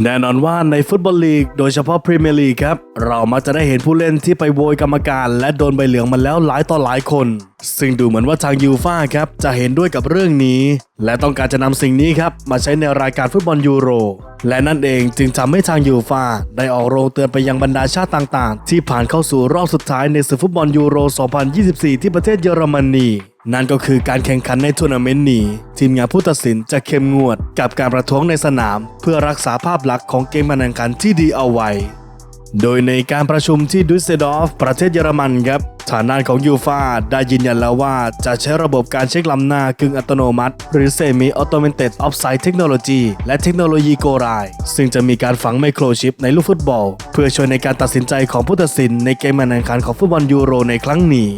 แน่นอนว่าในฟุตบอลลีกโดยเฉพาะพรีเมียร์ลีกครับ เรามักจะได้เห็นผู้เล่นที่ไปโวยกรรมการ และโดนใบเหลืองมาแล้วหลายต่อหลายคน ซึ่งดูเหมือนว่าทางยูฟ่าครับจะเห็นด้วยกับเรื่องนี้ และต้องการจะนำสิ่งนี้ครับมาใช้ในรายการฟุตบอลยูโร และนั่นเองจึงทำให้ทางยูฟ่าได้ออกโรงเตือนไปยังบรรดาชาติต่างๆ ที่ผ่านเข้าสู่รอบสุดท้ายในศึกฟุตบอลยูโร 2024 ที่ประเทศเยอรมนีนั่นก็คือการแข่งขันในทัวร์นาเมนต์นี้ ทีมงานผู้ตัดสินจะเข้มงวดกับการประท้วงในสนาม เพื่อรักษาภาพลักษณ์ของเกมการแข่งขันที่ดีเอาไว้ โดยในการประชุมที่ดุสเซดอร์ฟประเทศเยอรมันครับฐานด้านของยูฟาได้ยืนยันแล้วว่าจะใช้ระบบการเช็คลำหน้ากึ่งอัตโนมัติ หรือ Semi Automated Offside Technology และเทคโนโลยีโกไรซึ่งจะมีการฝังไมโครชิปในลูกฟุตบอล เพื่อช่วยในการตัดสินใจของผู้ตัดสินในเกมแข่งขันของฟุตบอลยูโรในครั้งนี้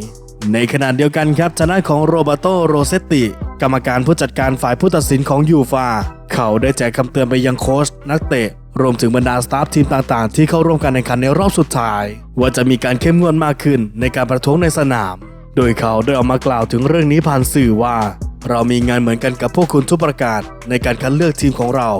ในขณะเดียวกันครับทางด้านของโรเบโตโรเซตติ กรรมการผู้จัดการฝ่ายผู้ตัดสินของยูฟาเขาได้แจกคำเตือนไปยังโค้ชนักเตะ รวมถึงบรรดาสตาฟทีมต่างๆ ที่เข้าร่วมการแข่งขันในรอบสุดท้าย ว่าจะมีการเข้มงวดมากขึ้นในการประท้วงในสนาม โดยเขาได้ออกมากล่าวถึงเรื่องนี้ผ่านสื่อว่า เรามีงานเหมือนกันกับพวกคุณทุกประกาศในการคัดเลือกทีมของเรา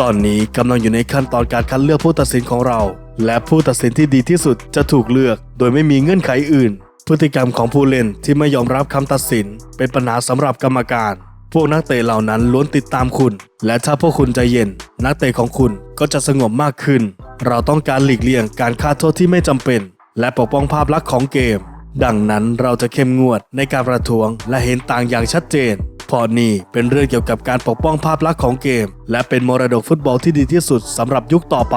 ตอนนี้กำลังอยู่ในขั้นตอนการคัดเลือกผู้ตัดสินของเรา และผู้ตัดสินที่ดีที่สุดจะถูกเลือก โดยไม่มีเงื่อนไขอื่น พฤติกรรมของผู้เล่นที่ไม่ยอมรับคำตัดสิน เป็นปัญหาสำหรับกรรมการ พวกนักเตะเหล่านั้นล้วนติดตามคุณ และถ้าพวกคุณใจเย็น นักเตะของคุณก็จะสงบมากขึ้น เราต้องการหลีกเลี่ยงการฆ่าโทษที่ไม่จำเป็น และปกป้องภาพลักษณ์ของเกม ดังนั้นเราจะเข้มงวดในการประท้วงและเห็นต่างอย่างชัดเจน พอนี่เป็นเรื่องเกี่ยวกับการปกป้องภาพลักษณ์ของเกม และเป็นมรดกฟุตบอลที่ดีที่สุดสำหรับยุคต่อไป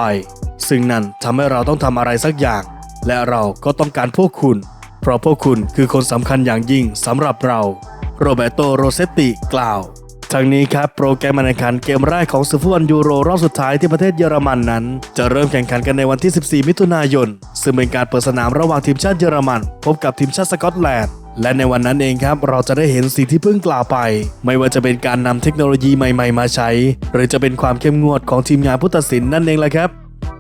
ซึ่งนั่นทำให้เราต้องทำอะไรสักอย่าง และเราก็ต้องการพวกคุณ เพราะพวกคุณคือคนสำคัญอย่างยิ่งสำหรับเรา โรเบโตโรเซตติกล่าว ทั้งนี้ครับโปรแกรมการแข่งขันเกมแรกของศึกฟุตบอลยูโรรอบสุดท้ายที่ประเทศเยอรมันนั้น จะเริ่มแข่งขันกันในวันที่ 14 มิถุนายน ซึ่งเป็นการเปิดสนามระหว่างทีมชาติเยอรมัน พบกับทีมชาติสกอตแลนด์และในวันนั้นเองครับเราจะได้เห็นสิ่งที่เพิ่งกล่าวไป ไม่ว่าจะเป็นการนำเทคโนโลยีใหม่ ๆ มาใช้ หรือจะเป็นความเข้มงวดของทีมงานผู้ตัดสินนั่นเองแหละครับ